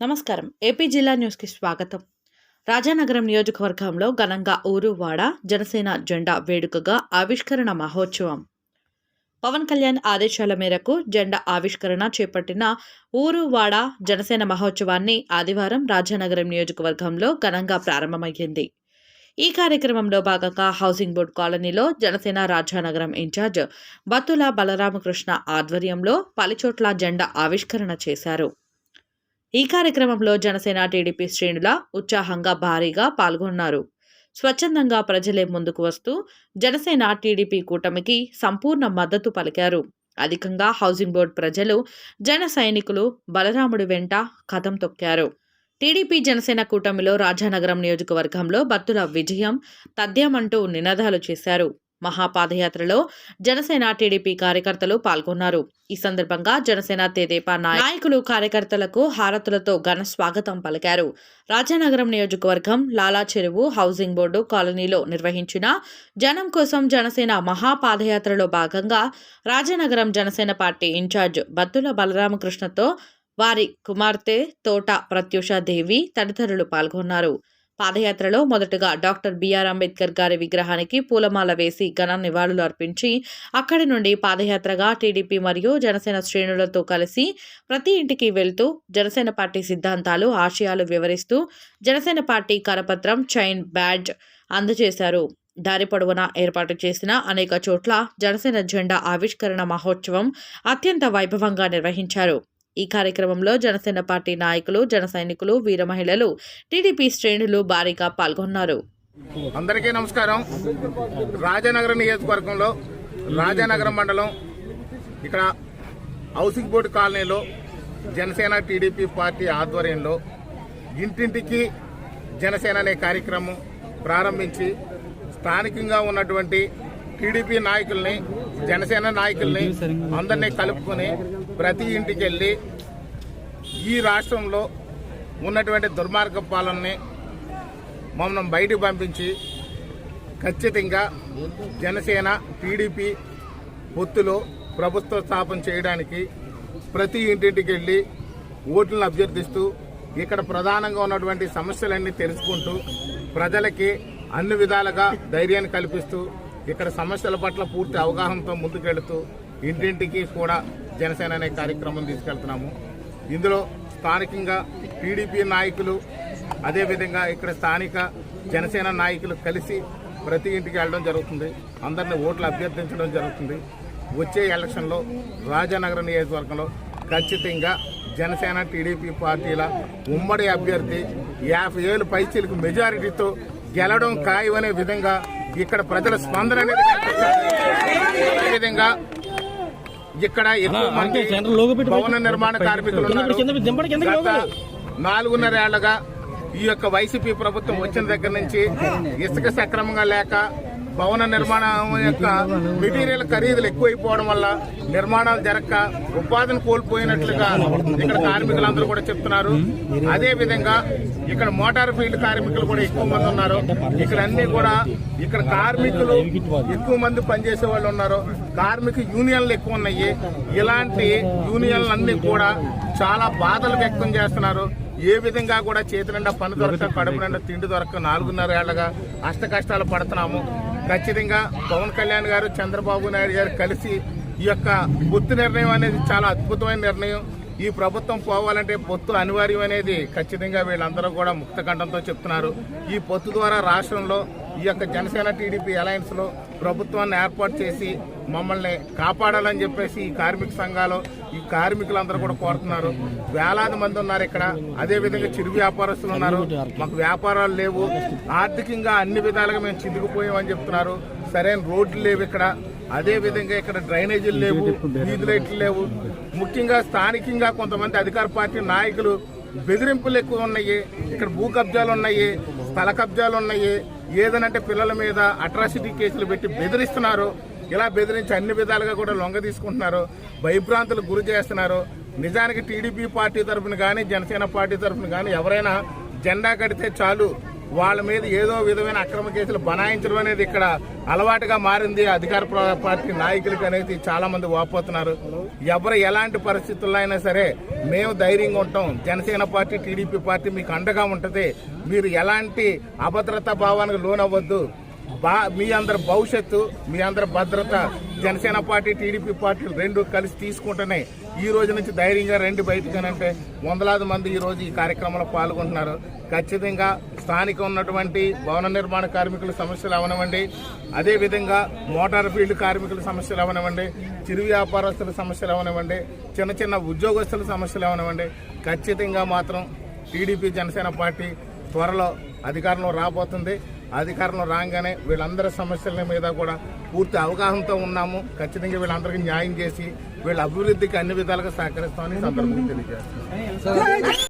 నమస్కారం. ఏపీ జిల్లా న్యూస్కి స్వాగతం. రాజానగరం నియోజకవర్గంలో ఘనంగా ఊరువాడ జనసేన జెండా వేడుకగా ఆవిష్కరణ మహోత్సవం. పవన్ కళ్యాణ్ ఆదేశాల మేరకు జెండా ఆవిష్కరణ చేపట్టిన ఊరువాడ జనసేన మహోత్సవాన్ని ఆదివారం రాజానగరం నియోజకవర్గంలో ఘనంగా ప్రారంభమయ్యింది. ఈ కార్యక్రమంలో భాగంగా హౌసింగ్ బోర్డు కాలనీలో జనసేన రాజానగరం ఇన్ఛార్జ్ బత్తుల బలరామకృష్ణ ఆధ్వర్యంలో పలుచోట్ల జెండా ఆవిష్కరణ చేశారు. ఈ కార్యక్రమంలో జనసేన టీడీపీ శ్రేణుల ఉత్సాహంగా భారీగా పాల్గొన్నారు. స్వచ్ఛందంగా ప్రజలే ముందుకు వస్తూ జనసేన టీడీపీ కూటమికి సంపూర్ణ మద్దతు పలికారు. అధికంగా హౌసింగ్ బోర్డు ప్రజలు జన సైనికులు బలరాముడి వెంట కథం తొక్కారు. టీడీపీ జనసేన కూటమిలో రాజానగరం నియోజకవర్గంలో భక్తుల విజయం తథ్యమంటూ నినాదాలు చేశారు. మహాపాదయాత్రలో జనసేన టీడీపీ కార్యకర్తలు పాల్గొన్నారు. ఈ సందర్భంగా జనసేన తెదేపా నాయకులు కార్యకర్తలకు హారతులతో ఘన స్వాగతం పలికారు. రాజానగరం నియోజకవర్గం లాలా చెరువు హౌసింగ్ బోర్డు కాలనీలో నిర్వహించిన జనం కోసం జనసేన మహాపాదయాత్రలో భాగంగా రాజానగరం జనసేన పార్టీ ఇన్ఛార్జ్ బత్తుల బలరామకృష్ణతో వారి కుమార్తె తోట ప్రత్యూష దేవి తదితరులు పాల్గొన్నారు. పాదయాత్రలో మొదటగా డాక్టర్ బిఆర్ అంబేద్కర్ గారి విగ్రహానికి పూలమాల వేసి ఘన నివాళులు అర్పించి అక్కడి నుండి పాదయాత్రగా టీడీపీ మరియు జనసేన శ్రేణులతో కలిసి ప్రతి ఇంటికి వెళ్తూ జనసేన పార్టీ సిద్ధాంతాలు ఆశయాలు వివరిస్తూ జనసేన పార్టీ కరపత్రం చైన్ బ్యాడ్జ్ అందజేశారు. దారి పొడవునా ఏర్పాటు చేసిన అనేక చోట్ల జనసేన జెండా ఆవిష్కరణ మహోత్సవం అత్యంత వైభవంగా నిర్వహించారు. ఈ కార్యక్రమంలో జనసేన పార్టీ నాయకులు జన సైనికులు వీర మహిళలు టీడీపీ శ్రేణులు భారీగా పాల్గొన్నారు. అందరికీ నమస్కారం. రాజానగరం నియోజకవర్గంలో రాజానగరం మండలం ఇక్కడ హౌసింగ్ బోర్డు కాలనీలో జనసేన టీడీపీ పార్టీ ఆధ్వర్యంలో ఇంటింటికి జనసేన అనే కార్యక్రమం ప్రారంభించి స్థానికంగా ఉన్నటువంటి టీడీపీ నాయకుల్ని జనసేన నాయకుల్ని అందరినీ కలుపుకొని ప్రతి ఇంటికి వెళ్ళి ఈ రాష్ట్రంలో ఉన్నటువంటి దుర్మార్గ పాలనని మమ్మల్ని బయటకు పంపించి ఖచ్చితంగా జనసేన టీడీపీ పొత్తులో ప్రభుత్వ స్థాపన చేయడానికి ప్రతి ఇంటింటికి వెళ్ళి ఓట్లను అభ్యర్థిస్తూ ఇక్కడ ప్రధానంగా ఉన్నటువంటి సమస్యలన్నీ తెలుసుకుంటూ ప్రజలకి అన్ని విధాలుగా ధైర్యాన్ని కల్పిస్తూ ఇక్కడ సమస్యల పట్ల పూర్తి అవగాహనతో ముందుకెళ్తూ ఇంటింటికి కూడా జనసేన అనే కార్యక్రమం తీసుకెళ్తున్నాము. ఇందులో స్థానికంగా టీడీపీ నాయకులు అదేవిధంగా ఇక్కడ స్థానిక జనసేన నాయకులు కలిసి ప్రతి ఇంటికి వెళ్ళడం జరుగుతుంది. అందరిని ఓట్లు అభ్యర్థించడం జరుగుతుంది. వచ్చే ఎలక్షన్లో రాజానగర నియోజకవర్గంలో ఖచ్చితంగా జనసేన టీడీపీ పార్టీల ఉమ్మడి అభ్యర్థి యాభై ఏళ్ళు పైచీలకు మెజారిటీతో గెలవడం ఖాయమనే విధంగా ఇక్కడ ప్రజల స్పందన అనేది. అదేవిధంగా ఇక్కడ ఎక్కువ మంది భవన నిర్మాణ కార్మికులు ఉన్నారు. గత నాలుగున్నర ఏళ్ళుగా ఈ యొక్క వైసీపీ ప్రభుత్వం వచ్చిన దగ్గర నుంచి ఇసుక సక్రమంగా లేక భవన నిర్మాణం యొక్క మెటీరియల్ ఖరీదులు ఎక్కువైపోవడం వల్ల నిర్మాణాలు జరగక ఉపాధిని కోల్పోయినట్లుగా ఇక్కడ కార్మికులందరూ కూడా చెప్తున్నారు. అదే విధంగా ఇక్కడ మోటార్ ఫీల్డ్ కార్మికులు కూడా ఎక్కువ మంది ఉన్నారు. ఇక్కడ అన్ని కూడా ఇక్కడ కార్మికులు ఎక్కువ మంది పనిచేసే వాళ్ళు ఉన్నారు. కార్మిక యూనియన్లు ఎక్కువ ఉన్నాయి. ఇలాంటి యూనియన్లు అన్ని కూడా చాలా బాధలు వ్యక్తం చేస్తున్నారు. ఏ విధంగా కూడా చేతి నిండా పని దొరక కడుపు నిండా తిండి దొరక నాలుగున్నర ఏళ్ళగా అష్ట కష్టాలు పడుతున్నాము. ఖచ్చితంగా పవన్ కళ్యాణ్ గారు చంద్రబాబు నాయుడు గారు కలిసి ఈ యొక్క గుర్తు నిర్ణయం అనేది చాలా అద్భుతమైన నిర్ణయం. ఈ ప్రభుత్వం పోవాలంటే పొత్తు అనివార్యం అనేది ఖచ్చితంగా వీళ్ళందరూ కూడా ముక్త కంఠంతో చెప్తున్నారు. ఈ పొత్తు ద్వారా రాష్ట్రంలో ఈ యొక్క జనసేన టీడీపీ అలయన్స్లో ప్రభుత్వాన్ని ఏర్పాటు చేసి మమ్మల్ని కాపాడాలని చెప్పేసి ఈ కార్మిక సంఘాలు ఈ కార్మికులందరూ కూడా కోరుతున్నారు. వేలాది మంది ఉన్నారు ఇక్కడ. అదే విధంగా చిరు వ్యాపారస్తులు ఉన్నారు. మాకు వ్యాపారాలు లేవు. ఆర్థికంగా అన్ని విధాలుగా మేము చిదిగిపోయామని చెప్తున్నారు. సరైన రోడ్లు లేవు ఇక్కడ. అదే విధంగా ఇక్కడ డ్రైనేజీలు లేవు వీధి లైట్లు లేవు. ముఖ్యంగా స్థానికంగా కొంతమంది అధికార పార్టీ నాయకులు బెదిరింపులు ఎక్కువ ఉన్నాయి ఇక్కడ భూ కబ్జాలు ఉన్నాయి స్థల కబ్జాలు ఉన్నాయి. ఏదనంటే పిల్లల మీద అట్రాసిటీ కేసులు పెట్టి బెదిరిస్తున్నారు. ఇలా బెదిరించి అన్ని విధాలుగా కూడా లొంగ తీసుకుంటున్నారు భయభ్రాంతులకు గురి చేస్తున్నారు. నిజానికి టీడీపీ పార్టీ తరఫున కానీ జనసేన పార్టీ తరఫున కానీ ఎవరైనా జెండా కడితే చాలు. వాళ్ళ మీద ఏదో విధమైన అక్రమ కేసులు బనాయించడం అనేది ఇక్కడ అలవాటుగా మారింది. అధికార ప్ర- పార్టీ నాయకులకి అనేది చాలా మంది వాపోతున్నారు. ఎవరు ఎలాంటి పరిస్థితుల్లో అయినా సరే మేము ధైర్యంగా ఉంటాం. జనసేన పార్టీ టీడీపీ పార్టీ మీకు అండగా ఉంటుంది. మీరు ఎలాంటి అభద్రతా భావానికి లోనవ్వద్దు. బా మీ అందరి భవిష్యత్తు మీ అందరి భద్రత జనసేన పార్టీ టీడీపీ పార్టీలు రెండు కలిసి తీసుకుంటేనే ఈ రోజు నుంచి ధైర్యంగా రండి బయటకనంటే వందలాది మంది ఈ రోజు ఈ కార్యక్రమంలో పాల్గొంటున్నారు. ఖచ్చితంగా స్థానిక ఉన్నటువంటి భవన నిర్మాణ కార్మికుల సమస్యలు అవనివ్వండి. అదేవిధంగా మోటార్ ఫీల్డ్ కార్మికుల సమస్యలు అవనివ్వండి. చిరు వ్యాపారస్తుల సమస్యలు అవనివ్వండి. చిన్న చిన్న ఉద్యోగస్తుల సమస్యలు అవనివ్వండి. ఖచ్చితంగా మాత్రం టీడీపీ జనసేన పార్టీ త్వరలో అధికారంలో రాబోతుంది. అధికారంలో రాగానే వీళ్ళందరి సమస్యల మీద కూడా పూర్తి అవగాహనతో ఉన్నాము. ఖచ్చితంగా వీళ్ళందరికీ న్యాయం చేసి వీళ్ళ అభివృద్ధికి అన్ని విధాలుగా సహకరిస్తామని సందర్భంగా తెలియజేస్తున్నాం.